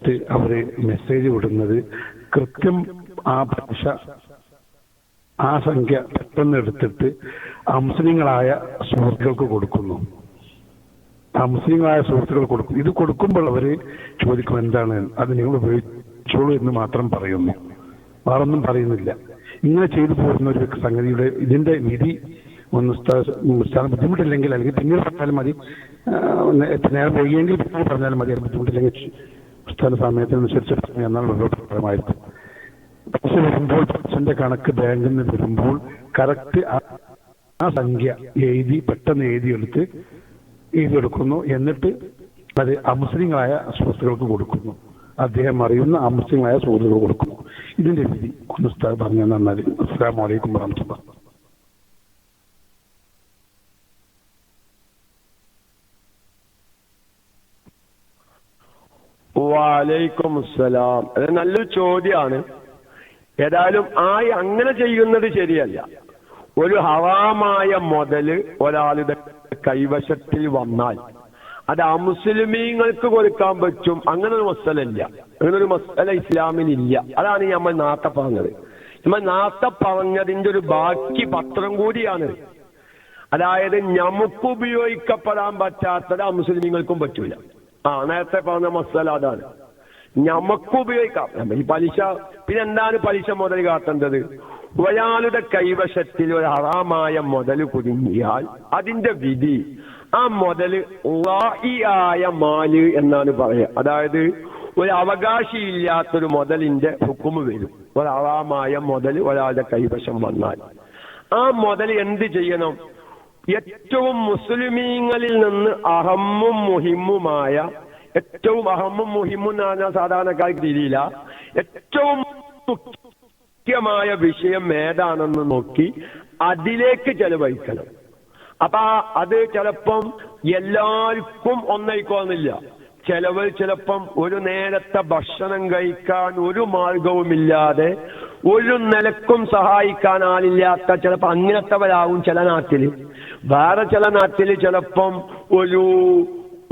വെച്ചിട്ട് അവർ മെസ്സേജ് വിടുന്നത് കൃത്യം ആ ഭാഷ ആ സംഖ്യ പെട്ടെന്ന് എടുത്തിട്ട് അംസനങ്ങളായ സുഹൃത്തുക്കൾക്ക് കൊടുക്കുന്നു. അംസനങ്ങളായ സുഹൃത്തുക്കൾ കൊടുക്കും. ഇത് കൊടുക്കുമ്പോൾ അവർ ചോദിക്കും എന്താണ്? അത് നിങ്ങൾ ഉപയോഗിച്ചോളൂ എന്ന് മാത്രം പറയുന്നു. വേറൊന്നും പറയുന്നില്ല. ഇങ്ങനെ ചെയ്തു പോകുന്ന ഒരു സംഗതിയുടെ ഇതിന്റെ വിധി ഒന്ന് സ്ഥാനം ബുദ്ധിമുട്ടില്ലെങ്കിൽ അല്ലെങ്കിൽ പിന്നീട് പറഞ്ഞാലും മതി. നേരം പിന്നീട് പറഞ്ഞാലും മതി. ബുദ്ധിമുട്ടില്ലെങ്കിൽ ഉസ്താദ് സമയത്തിനനുസരിച്ച് എന്നാൽ ഉപയോഗപ്രദമായിരിക്കും പൈസ വരുമ്പോൾ പൈസന്റെ കണക്ക് ബാങ്കിൽ നിന്ന് വരുമ്പോൾ കറക്റ്റ് ആ സംഖ്യ എഴുതി പെട്ടെന്ന് എഴുതിയെടുത്ത് എഴുതിയെടുക്കുന്നു. എന്നിട്ട് അത് അമുസ്ലിങ്ങളായ സുഹൃത്തുക്കൾക്ക് കൊടുക്കുന്നു. അദ്ദേഹം അറിയുന്ന അമുസ്ലിങ്ങളായ സുഹൃത്തുക്കൾ കൊടുക്കുന്നു. ഇതിന്റെ രീതി ഒന്ന് പറഞ്ഞു നന്നായി അസ്സാം വലൈക്കും വാഹമത്തുള്ള വാലൈക്കും അസ്സലാം അത് നല്ലൊരു ചോദ്യമാണ് ഏതായാലും ആ അങ്ങനെ ചെയ്യുന്നത് ശരിയല്ല. ഒരു ഹവാമായ മുതൽ ഒരാളുടെ കൈവശത്തിൽ വന്നാൽ അത് അമുസ്ലിമീങ്ങൾക്ക് കൊടുക്കാൻ പറ്റും. അങ്ങനെ ഒരു മസലല്ല. അങ്ങനെ ഒരു മസല ഇസ്ലാമിനില്ല അതാണ് നമ്മൾ നാത്ത പറഞ്ഞത്. നമ്മൾ നാത്ത പറഞ്ഞതിന്റെ ഒരു ബാക്കി പത്രം കൂടിയാണ്. അതായത് നമുക്ക് ഉപയോഗിക്കപ്പെടാൻ പറ്റാത്തത് അമുസ്ലിമീങ്ങൾക്കും പറ്റൂല. ആ നേരത്തെ പറഞ്ഞ മസാല അതാണ്. നമുക്ക് ഉപയോഗിക്കാം. ഈ പലിശ പിന്നെ എന്താണ് പലിശ മുതൽ കാട്ടേണ്ടത്? ഒരാളുടെ കൈവശത്തിൽ ഒരു ഹറാമായ മുതൽ കുടുങ്ങിയാൽ അതിന്റെ വിധി ആ മുതൽ ആയ മാൽ എന്നാണ് പറയുക. അതായത് ഒരു അവകാശിയില്ലാത്തൊരു മുതലിന്റെ ഹുക്കുമ് വരും. ഒരു ഹറാമായ മുതൽ ഒരാളുടെ കൈവശം വന്നാൽ. ആ മുതൽ എന്ത് ചെയ്യണം? ഏറ്റവും മുസ്ലിമീങ്ങളിൽ നിന്ന് അഹമ്മും മുഹിമ്മുമായ ഏറ്റവും അഹമ്മും മുഹിമ്മും എന്ന് പറഞ്ഞാൽ സാധാരണക്കാർക്ക് തിരിയില്ല ഏറ്റവും മുഖ്യമായ വിഷയം ഏതാണെന്ന് നോക്കി അതിലേക്ക് ചെലവഴിക്കണം. അപ്പൊ അത് ചിലപ്പം എല്ലാവർക്കും ഒന്നയിക്കോന്നില്ല ചിലവർ ചിലപ്പം ഒരു നേരത്തെ ഭക്ഷണം കഴിക്കാൻ ഒരു മാർഗവുമില്ലാതെ ഒരു നിലക്കും സഹായിക്കാൻ ആളില്ലാത്ത ചിലപ്പോ അങ്ങനത്തവരാവും ചില നാട്ടിൽ. വേറെ ചില നാട്ടിൽ ചിലപ്പം ഒരു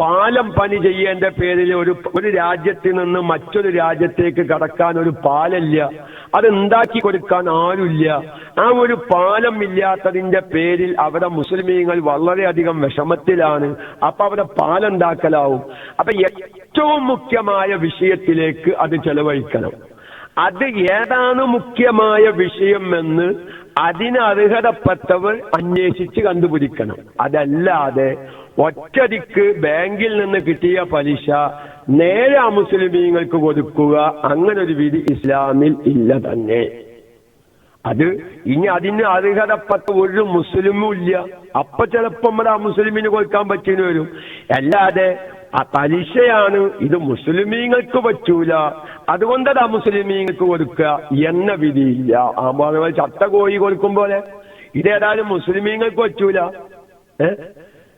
പാലം പണി ചെയ്യേണ്ട പേരിൽ ഒരു ഒരു രാജ്യത്തിൽ നിന്ന് മറ്റൊരു രാജ്യത്തേക്ക് കടക്കാൻ ഒരു പാലല്ല. അത് ഉണ്ടാക്കി കൊടുക്കാൻ ആരുമില്ല ആ ഒരു പാലം ഇല്ലാത്തതിന്റെ പേരിൽ അവിടെ മുസ്ലിമീങ്ങൾ വളരെയധികം വിഷമത്തിലാണ്. അപ്പൊ അവിടെ പാലം ഉണ്ടാക്കലാവും അപ്പൊ ഏറ്റവും മുഖ്യമായ വിഷയത്തിലേക്ക് അത് ചെലവഴിക്കണം. അത് ഏതാണ് മുഖ്യമായ വിഷയം എന്ന് അതിന് അർഹതപ്പെട്ടവർ അന്വേഷിച്ച് കണ്ടുപിടിക്കണം. അതല്ലാതെ ഒറ്റടിക്ക് ബാങ്കിൽ നിന്ന് കിട്ടിയ പലിശ നേരെ മുസ്ലിമീങ്ങൾക്ക് കൊടുക്കുക അങ്ങനെ ഒരു വിധി ഇസ്ലാമിൽ ഇല്ല തന്നെ. അത് ഇനി അതിന് അർഹതപ്പെട്ട ഒരു മുസ്ലിമും ഇല്ല. അപ്പൊ ചിലപ്പോ നമ്മുടെ ആ മുസ്ലിമിന് കൊടുക്കാൻ പറ്റിയെന്ന് വരും. അല്ലാതെ പലിശയാണ് ഇത് മുസ്ലിമീങ്ങൾക്ക് പറ്റൂല. അതുകൊണ്ട് അത് ആ മുസ്ലിമീങ്ങൾക്ക് കൊടുക്കുക എന്ന വിധിയില്ല. ആ പറഞ്ഞ ചത്ത കോഴി കൊടുക്കും പോലെ. ഇതേതായാലും മുസ്ലിമീങ്ങൾക്ക് പറ്റൂല. ഏ?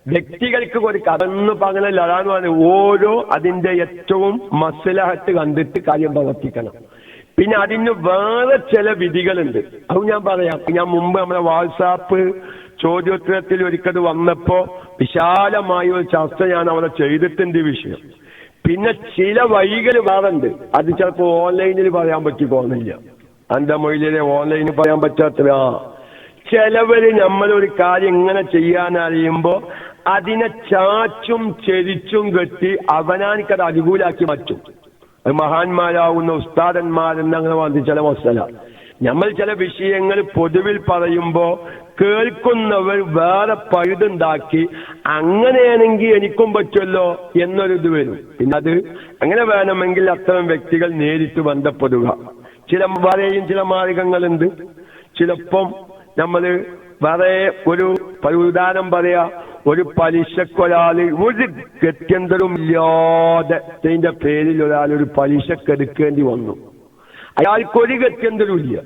വ്യക്തികൾക്ക് കൊടുക്കുക അതൊന്നും പറഞ്ഞല്ല അതാണ് പറഞ്ഞത്. ഓരോ അതിന്റെ ഏറ്റവും മസലഹത്ത് കണ്ടിട്ട് കാര്യം പ്രവർത്തിക്കണം. പിന്നെ അതിന് വേറെ ചില വിധികളുണ്ട്. അത് ഞാൻ പറയാം. ഞാൻ മുമ്പ് നമ്മളെ വാട്സാപ്പ് ചോദ്യോത്തരത്തിൽ ഒരിക്കൽ വന്നപ്പോ വിശാലമായ ഒരു ചർച്ച ഞാൻ അവിടെ ചെയ്തിട്ടുണ്ട് വിഷയം. പിന്നെ ചില വഴികൾ വേറുണ്ട്. അത് ചിലപ്പോ ഓൺലൈനിൽ പറയാൻ പറ്റിക്കോന്നില്ല അന്റെ മൊഴിയിലെ ഓൺലൈനിൽ പറയാൻ പറ്റാത്ത ചിലവര് നമ്മളൊരു കാര്യം ഇങ്ങനെ ചെയ്യാൻ അറിയുമ്പോ അതിനെ ചാച്ചും ചെരിച്ചും കെട്ടി അവനാനിക്കത് അനുകൂലാക്കി മാറ്റും. മഹാന്മാരാവുന്ന ഉസ്താദന്മാരെന്ന് അങ്ങനെ വന്ന് ചില മസല നമ്മൾ ചില വിഷയങ്ങൾ പൊതുവിൽ പറയുമ്പോ കേൾക്കുന്നവർ വേറെ പഴുതുണ്ടാക്കി അങ്ങനെയാണെങ്കിൽ എനിക്കും പറ്റുമല്ലോ എന്നൊരു ഇത് വരും. പിന്നെ അത് അങ്ങനെ വേണമെങ്കിൽ അത്തരം വ്യക്തികൾ നേരിട്ട് ബന്ധപ്പെടുക. ചില വേറെയും ചില മാർഗങ്ങളുണ്ട്. ചിലപ്പം നമ്മൾ വേറെ ഒരു ഉദാഹരണം പറയാ ഒരു പലിശക്കൊരാൾ ഒരു ഗത്യന്തരമില്ലാതെ ഇതിന്റെ പേരിൽ ഒരാൾ ഒരു പലിശക്കെടുക്കേണ്ടി വന്നു. അയാൾക്ക് ഒരു ഗത്യന്തരവും ഇല്ല.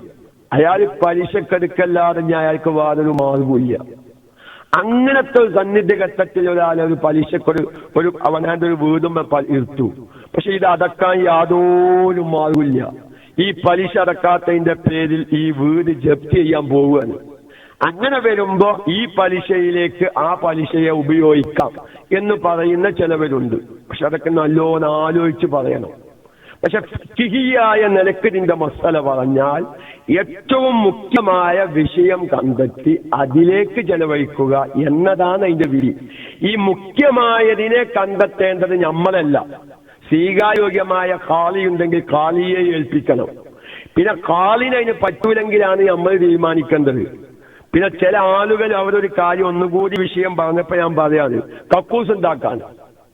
അയാൾ പലിശക്കെടുക്കല്ലാതെ ഞാൻ അയാൾക്ക് വാതൊരു മാർഗമില്ല അങ്ങനത്തെ ഒരു സന്നിധി ഘട്ടത്തിൽ ഒരാൾ ഒരു പലിശക്കൊരു ഒരു അവനാന്റെ ഒരു വീടും ഇരുത്തു. പക്ഷെ ഇത് അടക്കാൻ യാതൊരു മാർഗമില്ല ഈ പലിശ അടക്കാത്തതിന്റെ പേരിൽ ഈ വീട് ജപ്തി ചെയ്യാൻ പോവുകയാണ്. അങ്ങനെ വരുമ്പോ ഈ പലിശയിലേക്ക് ആ പലിശയെ ഉപയോഗിക്കാം എന്ന് പറയുന്ന ചിലവരുണ്ട്. പക്ഷെ അതൊക്കെ നല്ലോണം ആലോചിച്ച് പറയണം. പക്ഷെ കിഹിയായ നിലയ്ക്ക് ഇതിന്റെ മസല പറഞ്ഞാൽ ഏറ്റവും മുഖ്യമായ വിഷയം കണ്ടെത്തി അതിലേക്ക് ചെലവഴിക്കുക എന്നതാണ് അതിന്റെ വിധി. ഈ മുഖ്യമായതിനെ കണ്ടെത്തേണ്ടത് നമ്മളല്ല സ്വീകാര്യോഗ്യമായ കാളിയുണ്ടെങ്കിൽ കാളിയെ ഏൽപ്പിക്കണം. പിന്നെ കാളിന് അതിന് പറ്റൂലെങ്കിലാണ് നമ്മൾ തീരുമാനിക്കേണ്ടത്. പിന്നെ ചില ആളുകൾ അവരൊരു കാര്യം ഒന്നുകൂടി വിഷയം പറഞ്ഞപ്പോ ഞാൻ പറയാത് കക്കൂസ് ഉണ്ടാക്കാൻ.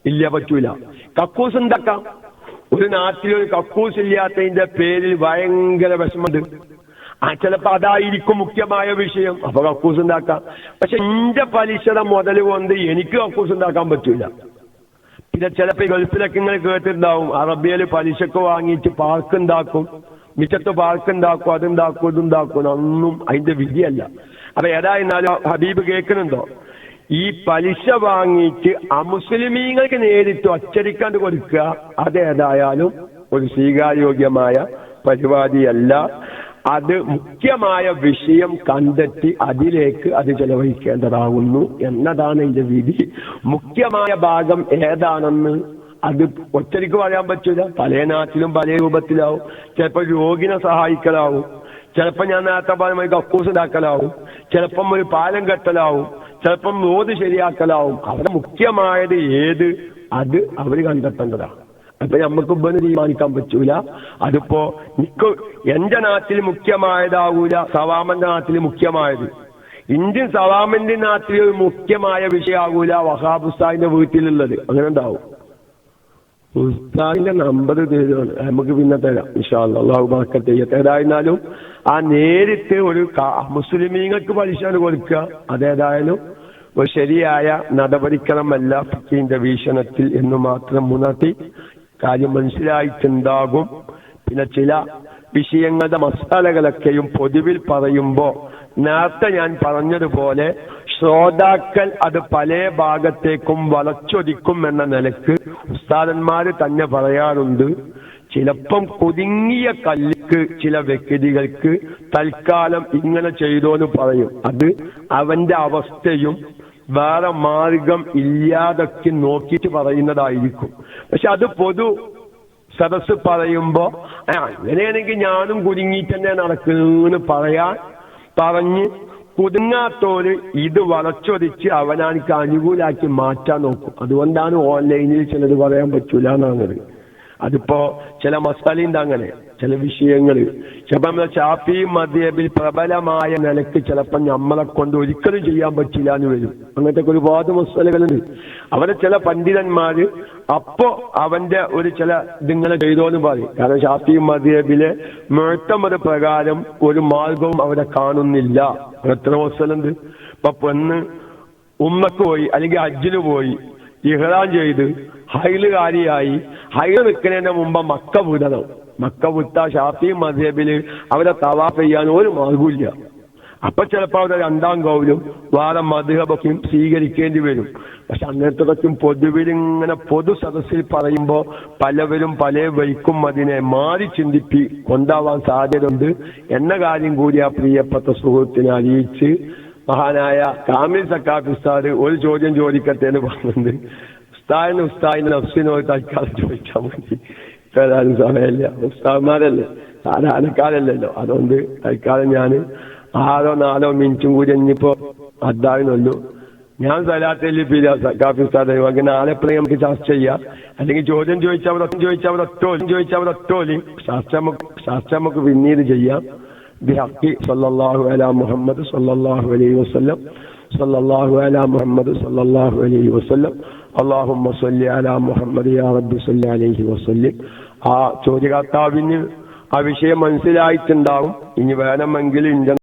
ഇല്ല പറ്റൂല. കക്കൂസ് ഉണ്ടാക്കാം. ഒരു നാട്ടിൽ ഒരു കക്കൂസ് ഇല്ലാത്തതിന്റെ പേരിൽ ഭയങ്കര വിഷമമുണ്ട്. ആ ചിലപ്പോ അതായിരിക്കും മുഖ്യമായ വിഷയം. അപ്പൊ കക്കൂസ് ഉണ്ടാക്കാം. പക്ഷെ എന്റെ പലിശയുടെ മുതൽ കൊണ്ട് എനിക്ക് കക്കൂസ് ഉണ്ടാക്കാൻ പറ്റൂല. പിന്നെ ചിലപ്പോ ഗൾഫിലൊക്കെ ഇങ്ങനെ കേട്ടിട്ടുണ്ടാവും. അറബിയയിൽ പലിശക്ക് വാങ്ങിയിട്ട് പാർക്ക് ഉണ്ടാക്കും. മിറ്റത്ത് പാർക്ക് ഉണ്ടാക്കും അതുണ്ടാക്കും ഇതുണ്ടാക്കും അതൊന്നും അതിന്റെ വിധിയല്ല. അപ്പൊ ഏതായിരുന്നാലും ഹബീബ് കേൾക്കുന്നുണ്ടോ? ഈ പലിശ വാങ്ങിയിട്ട് അമുസ്ലിമീങ്ങൾക്ക് നേരിട്ട് അച്ചടിക്കാണ്ട് കൊടുക്കുക അതേതായാലും ഒരു സ്വീകാര്യോഗ്യമായ പരിപാടിയല്ല. അത് മുഖ്യമായ വിഷയം കണ്ടെത്തി അതിലേക്ക് അത് ചെലവഴിക്കേണ്ടതാകുന്നു എന്നതാണ് ഇതിന്റെ വിധി. മുഖ്യമായ ഭാഗം ഏതാണെന്ന് അത് ഒറ്റയ്ക്ക് പറയാൻ പറ്റില്ല പല നാട്ടിലും പല രൂപത്തിലാവും. ചിലപ്പോൾ രോഗിനെ സഹായിക്കലാവും. ചിലപ്പോൾ ഞാൻ നേരത്തെ പറഞ്ഞ കക്കൂസ് ഉണ്ടാക്കലാവും ചിലപ്പം ഒരു പാലം കെട്ടലാവും. ചിലപ്പം നോത് ശരിയാക്കലാവും. അവിടെ മുഖ്യമായത് ഏത്? അത് അവർ കണ്ടെത്തേണ്ടതാണ് അപ്പൊ നമുക്ക് ഇപ്പം തീരുമാനിക്കാൻ പറ്റൂല. അതിപ്പോ നിക്ക് എന്റെ നാട്ടിൽ മുഖ്യമായതാവൂല സവാമന്റെ നാട്ടിൽ മുഖ്യമായത്. ഇന്ത്യൻ സവാമന്റെ നാട്ടിൽ മുഖ്യമായ വിഷയമാകൂല വഹാബ് ഉസ്താദിന്റെ വീട്ടിലുള്ളത്. അങ്ങനെ ഉണ്ടാവും. ഉസ്താദിന്റെ നമ്പർ തരുവാണ്. നമുക്ക് പിന്നെ തരാം. ഇൻഷാല്ല അള്ളാഹു ചെയ്യട്ടെ ഏതായിരുന്നാലും ആ നേരിട്ട് ഒരു മുസ്ലിമീങ്ങൾക്ക് പലിശ കൊടുക്കുക. അതേതായാലും ഒരു ശരിയായ നടപടിക്രമല്ല ഫിക്കിന്റെ വീക്ഷണത്തിൽ എന്ന് മാത്രം ഉണർത്തി കാര്യം മനസ്സിലായിട്ടുണ്ടാകും. പിന്നെ ചില വിഷയങ്ങളുടെ മസാലകളൊക്കെയും പൊതുവിൽ പറയുമ്പോ നേരത്തെ ഞാൻ പറഞ്ഞതുപോലെ ശ്രോതാക്കൾ അത് പല ഭാഗത്തേക്കും വളച്ചൊതിക്കും എന്ന നിലയ്ക്ക് ഉസ്താദന്മാര് തന്നെ പറയാറുണ്ട്. ചിലപ്പം കുടുങ്ങിയ കല്ലിക്ക് ചില വ്യക്തികൾക്ക് തൽക്കാലം ഇങ്ങനെ ചെയ്തോന്ന് പറയും. അത് അവന്റെ അവസ്ഥയും വേറെ മാർഗം ഇല്ലാതൊക്കെ നോക്കിയിട്ട് പറയുന്നതായിരിക്കും. പക്ഷെ അത് പൊതു സദസ് പറയുമ്പോ അങ്ങനെയാണെങ്കിൽ ഞാനും കുരുങ്ങി തന്നെ നടക്കുന്നു പറയാൻ പറഞ്ഞ് കുടുങ്ങാത്തോര് ഇത് വളച്ചൊതിച്ച് അവനാనికి അനുകൂലാക്കി മാറ്റാൻ നോക്കും. അതുകൊണ്ടാണ് ഓൺലൈനിൽ ചിലത് പറയാൻ പറ്റൂല എന്നാണത് അതിപ്പോ ചില മസാലയുണ്ട് അങ്ങനെ. ചില വിഷയങ്ങളിൽ. ചിലപ്പോ നമ്മളെ ഷാഫി മദ്യബിൽ പ്രബലമായ നിലയ്ക്ക് ചിലപ്പോൾ നമ്മളെ കൊണ്ട് ഒരിക്കലും ചെയ്യാൻ പറ്റില്ല എന്ന് വരും. അങ്ങനത്തെ ഒരുപാട് മസാലകളുണ്ട് അവരെ ചില പണ്ഡിതന്മാര് അപ്പോ അവന്റെ ഒരു ചില ഇതിങ്ങനെ ചെയ്തോന്ന് പറയും. കാരണം ഷാഫി മദ്യബിലെ ഒരു പ്രകാരം ഒരു മാർഗവും അവരെ കാണുന്നില്ല. എത്ര മസാലുണ്ട് ഇപ്പൊ പെണ്ണ് ഉമ്മക്ക് പോയി അല്ലെങ്കിൽ അജ്ജിന് പോയി ഇഹ്റാൻ ചെയ്ത് ഹൈലുകാരിയായി ഹൈൽ നിൽക്കുന്നതിന്റെ മുമ്പ് മക്ക വിടണം. മക്ക വിട്ട ഷാഫി മധേബിൽ അവരെ തവാഫ് ചെയ്യാൻ ഒരു മാർഗമില്ല അപ്പൊ ചിലപ്പോ അവരെ രണ്ടാം കൗലും വേറെ മധുഹബൊക്കെയും സ്വീകരിക്കേണ്ടി വരും. പക്ഷെ അന്നേരത്തൊക്കെ പൊതുവിൽ പൊതു സദസ്സിൽ പറയുമ്പോ പലവരും പല വഴിക്കും അതിനെ മാറി ചിന്തിപ്പി കൊണ്ടാവാൻ സാധ്യതയുണ്ട് എന്ന കാര്യം കൂടി ആ പ്രിയപ്പെട്ട സുഹൃത്തിനെ അറിയിച്ച് മഹാനായ കാമിൽ സക്കാഫ് ഉസ്താദ് ഒരു ചോദ്യം ചോദിക്കട്ടെ എന്ന് പറഞ്ഞിട്ടുണ്ട്. ഉസ്താദിന് ഉസ്താദിന്റെ നഫ്സിനോട് തൽക്കാലം ചോദിച്ചാൽ മതി. ഏതായാലും സമയമില്ല. ഉസ്താവന്മാരല്ലേ സാധാരണക്കാരല്ലല്ലോ. അതുകൊണ്ട് തൽക്കാലം ഞാൻ ആറോ നാലോ മിനിറ്റും കൂടി ഇനിയിപ്പോ അദ്ദാവിനുള്ളൂ ഞാൻ സലാത്തല്ലിപ്പില്ല കാഫി ഉസ്താദ് അങ്ങനെ നാളെപ്പോഴും നമുക്ക് ചർച്ച ചെയ്യാം. അല്ലെങ്കിൽ ചോദ്യം ചോദിച്ചാൽ അവർ ചോദിച്ചാൽ അവിടെ ഒറ്റോലും ചോദിച്ചാൽ അവർ ഒറ്റോലും ചർച്ച നമുക്ക് ചർച്ച നമുക്ക് പിന്നീട് ചെയ്യാം. ബിഹക്കി സല്ലാഹു അല മുഹമ്മദ് സല്ലാഹു അലൈ വസ്ലം സല്ലാഹു അല മുഹമ്മദ് സല്ലാഹു അലൈ വസ്ലം അള്ളാഹുമ്മ സല്ലി അല മുഹമ്മദ് യാ റബ്ബി അലൈഹി വസല്ലി. ആ ചോദ്യകർത്താവിന് ആ വിഷയം മനസ്സിലായിട്ടുണ്ടാവും. ഇനി വേണമെങ്കിൽ ഇന്ത്യ